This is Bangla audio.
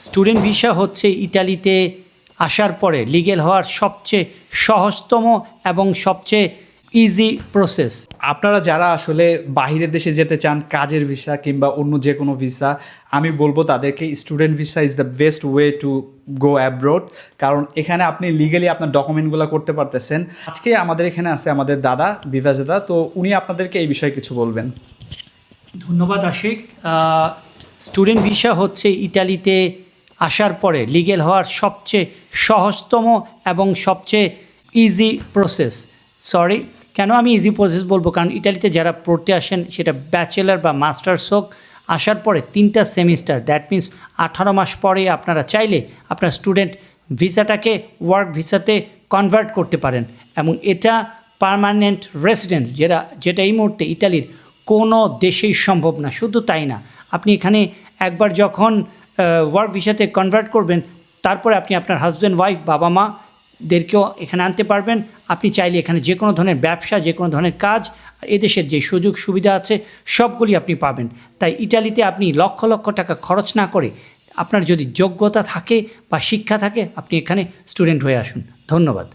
স্টুডেন্ট ভিসা হচ্ছে ইটালিতে আসার পরে লিগেল হওয়ার সবচেয়ে সহজতম এবং সবচেয়ে ইজি প্রসেস আপনারা যারা আসলে বাহিরের দেশে যেতে চান কাজের ভিসা কিংবা অন্য যে কোনো ভিসা আমি বলব তাদেরকে student visa is the best way to go abroad কারণ এখানে আপনি লিগালি আপনার ডকুমেন্টগুলো করতে পারতেছেন। আজকে আমাদের এখানে আছে আমাদের দাদা বিভাজ দাদা তো উনি আপনাদেরকে এই বিষয়ে কিছু বলবেন। ধন্যবাদ আশিক। স্টুডেন্ট ভিসা হচ্ছে ইটালিতে আসার পরে লিগেল হওয়ার সবচেয়ে সহজতম এবং সবচেয়ে ইজি প্রসেস সরি কেন আমি ইজি প্রসেস বলব? কারণ ইটালিতে যারা পড়তে আসেন, সেটা ব্যাচেলার বা মাস্টার্স হোক, আসার পরে তিনটা সেমিস্টার দ্যাট মিন্স আঠারো মাস পরে আপনারা চাইলে আপনার স্টুডেন্ট ভিসাটাকে ওয়ার্ক ভিসাতে কনভার্ট করতে পারেন। এবং এটা পার্মানেন্ট রেসিডেন্স যেটা যেটা এই মুহূর্তে ইটালির কোনো দেশেই সম্ভব না, শুধু তাই না। আপনি এখানে একবার যখন ওয়ার্ক ভিসাতে কনভার্ট করবেন, তারপরে আপনি আপনার হাজব্যান্ড ওয়াইফ বাবা, মা দেরকেও এখানে আনতে পারবেন। আপনি চাইলে এখানে যে কোনো ধরনের ব্যবসা, যে কোনো ধরনের কাজ, এদেশের যে সুযোগ সুবিধা আছে, সবগুলি আপনি পাবেন। তাই ইটালিতে আপনি লক্ষ লক্ষ টাকা খরচ না করে আপনার যদি যোগ্যতা থাকে বা শিক্ষা থাকে, আপনি এখানে স্টুডেন্ট হয়ে আসুন। ধন্যবাদ।